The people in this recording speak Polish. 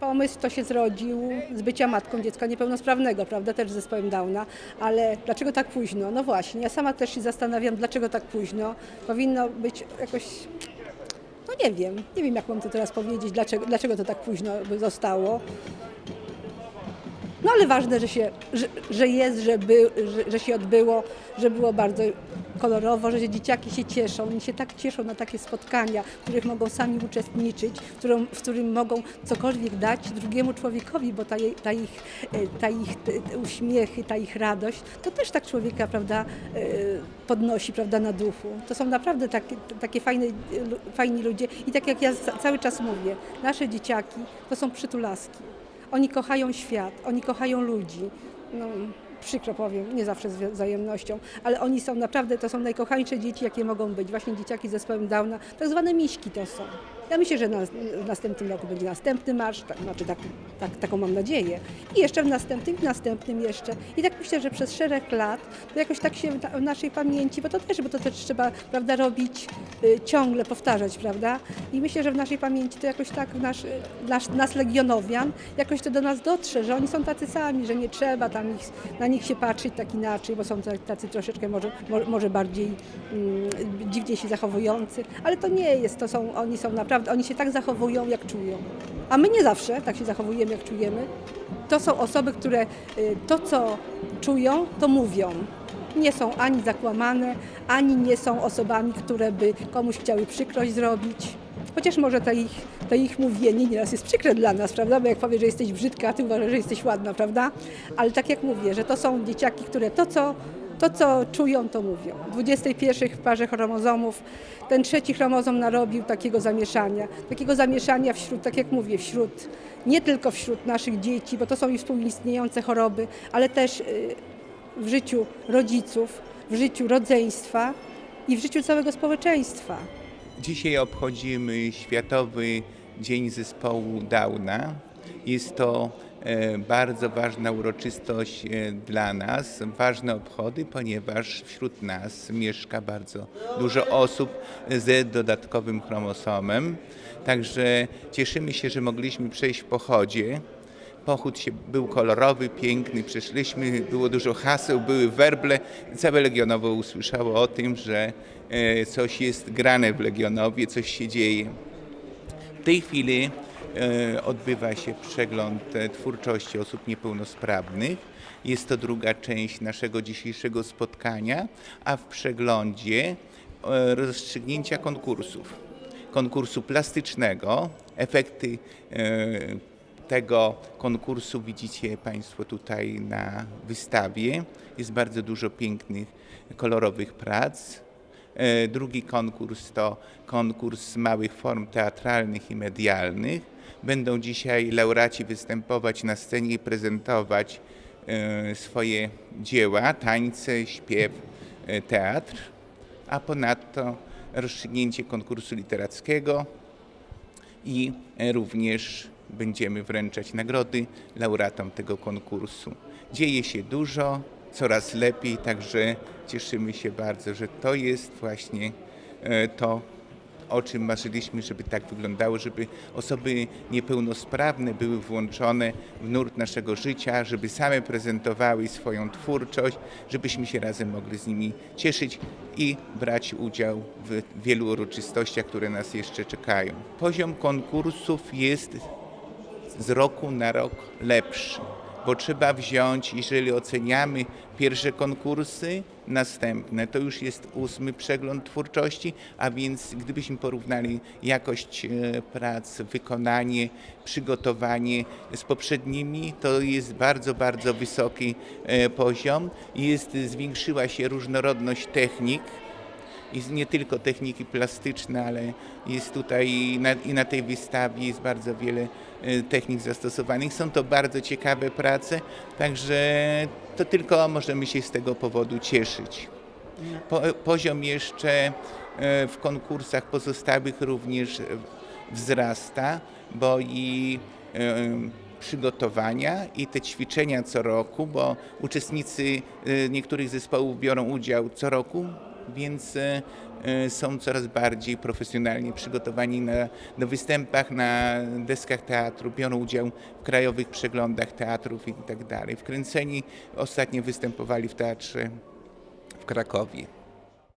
Pomysł to się zrodził z bycia matką dziecka niepełnosprawnego, prawda, też z zespołem Downa, ale dlaczego tak późno? No właśnie, ja sama też się zastanawiam, dlaczego tak późno. Powinno być jakoś, no nie wiem, nie wiem jak mam to teraz powiedzieć, dlaczego, dlaczego to tak późno zostało. No ale ważne, że, się, że, że jest, że, by, że, że się odbyło, że było bardzo kolorowo, że dzieciaki się cieszą. Oni się tak cieszą na takie spotkania, w których mogą sami uczestniczyć, w, którym, mogą cokolwiek dać drugiemu człowiekowi, bo ta, ta ich, e, ta ich uśmiechy, ta ich radość, to też tak człowieka prawda, e, podnosi prawda, na duchu. To są naprawdę takie, takie fajne, fajni ludzie i tak jak ja ca- cały czas mówię, nasze dzieciaki to są przytulaski. Oni kochają świat, oni kochają ludzi. No, przykro powiem, nie zawsze z wzajemnością, ale oni są naprawdę, to są najkochańsze dzieci, jakie mogą być. Właśnie dzieciaki z zespołem Downa, tak zwane miśki to są. Ja myślę, że w następnym roku będzie następny marsz, tak, znaczy tak, tak, taką mam nadzieję. I jeszcze w następnym, w następnym jeszcze. I tak myślę, że przez szereg lat to jakoś tak się w na- w naszej pamięci, bo to też, bo to też trzeba, prawda, robić y, ciągle, powtarzać, prawda? I myślę, że w naszej pamięci to jakoś tak nasz, nasz, nas legionowian, jakoś to do nas dotrze, że oni są tacy sami, że nie trzeba tam ich, na nich się patrzeć tak inaczej, bo są tacy troszeczkę może, mo- może bardziej mm, dziwnie się zachowujący, ale to nie jest, to są, oni są naprawdę, oni się tak zachowują, jak czują. A my nie zawsze tak się zachowujemy, jak czujemy. To są osoby, które y, to, co czują, to mówią. Nie są ani zakłamane, ani nie są osobami, które by komuś chciały przykrość zrobić. Chociaż może to ich, to ich mówienie nieraz jest przykre dla nas, prawda? Bo jak powie, że jesteś brzydka, ty uważasz, że jesteś ładna, prawda? Ale tak jak mówię, że to są dzieciaki, które to, co, to, co czują, to mówią. W 21 w parze chromozomów ten trzeci chromozom narobił takiego zamieszania. Takiego zamieszania wśród, tak jak mówię, wśród, nie tylko wśród naszych dzieci, bo to są i współistniejące choroby, ale też y, w życiu rodziców, w życiu rodzeństwa i w życiu całego społeczeństwa. Dzisiaj obchodzimy Światowy Dzień Zespołu Downa. Jest to bardzo ważna uroczystość e, dla nas, ważne obchody, ponieważ wśród nas mieszka bardzo dużo osób z dodatkowym chromosomem. Także cieszymy się, że mogliśmy przejść w pochodzie. Pochód się, był kolorowy, piękny, przeszliśmy, było dużo haseł, były werble. Całe Legionowo usłyszało o tym, że e, coś jest grane w Legionowie, coś się dzieje. W tej chwili e, odbywa się przegląd e, twórczości osób niepełnosprawnych. Jest to druga część naszego dzisiejszego spotkania, a w przeglądzie e, rozstrzygnięcia konkursów. Konkursu plastycznego, efekty e, tego konkursu widzicie Państwo tutaj na wystawie. Jest bardzo dużo pięknych, kolorowych prac. E, Drugi konkurs to konkurs małych form teatralnych i medialnych. Będą dzisiaj laureaci występować na scenie i prezentować e, swoje dzieła, tańce, śpiew, e, teatr, a ponadto rozstrzygnięcie konkursu literackiego i również będziemy wręczać nagrody laureatom tego konkursu. Dzieje się dużo, coraz lepiej, także cieszymy się bardzo, że to jest właśnie e, to, o czym marzyliśmy, żeby tak wyglądało, żeby osoby niepełnosprawne były włączone w nurt naszego życia, żeby same prezentowały swoją twórczość, żebyśmy się razem mogli z nimi cieszyć i brać udział w wielu uroczystościach, które nas jeszcze czekają. Poziom konkursów jest z roku na rok lepszy, bo trzeba wziąć, jeżeli oceniamy pierwsze konkursy, następne, to już jest ósmy przegląd twórczości, a więc gdybyśmy porównali jakość e, prac, wykonanie, przygotowanie z poprzednimi, to jest bardzo, bardzo wysoki e, poziom. Jest, zwiększyła się różnorodność technik, z- nie tylko techniki plastyczne, ale jest tutaj i na, i na tej wystawie jest bardzo wiele e, technik zastosowanych. Są to bardzo ciekawe prace, także to tylko możemy się z tego powodu cieszyć. Po, poziom jeszcze e, w konkursach pozostałych również wzrasta, bo i e, przygotowania i te ćwiczenia co roku, bo uczestnicy niektórych zespołów biorą udział co roku więc e, e, są coraz bardziej profesjonalnie przygotowani na, występach na deskach teatru, biorą udział w krajowych przeglądach teatrów i tak. Wkręceni ostatnio występowali w teatrze w Krakowie.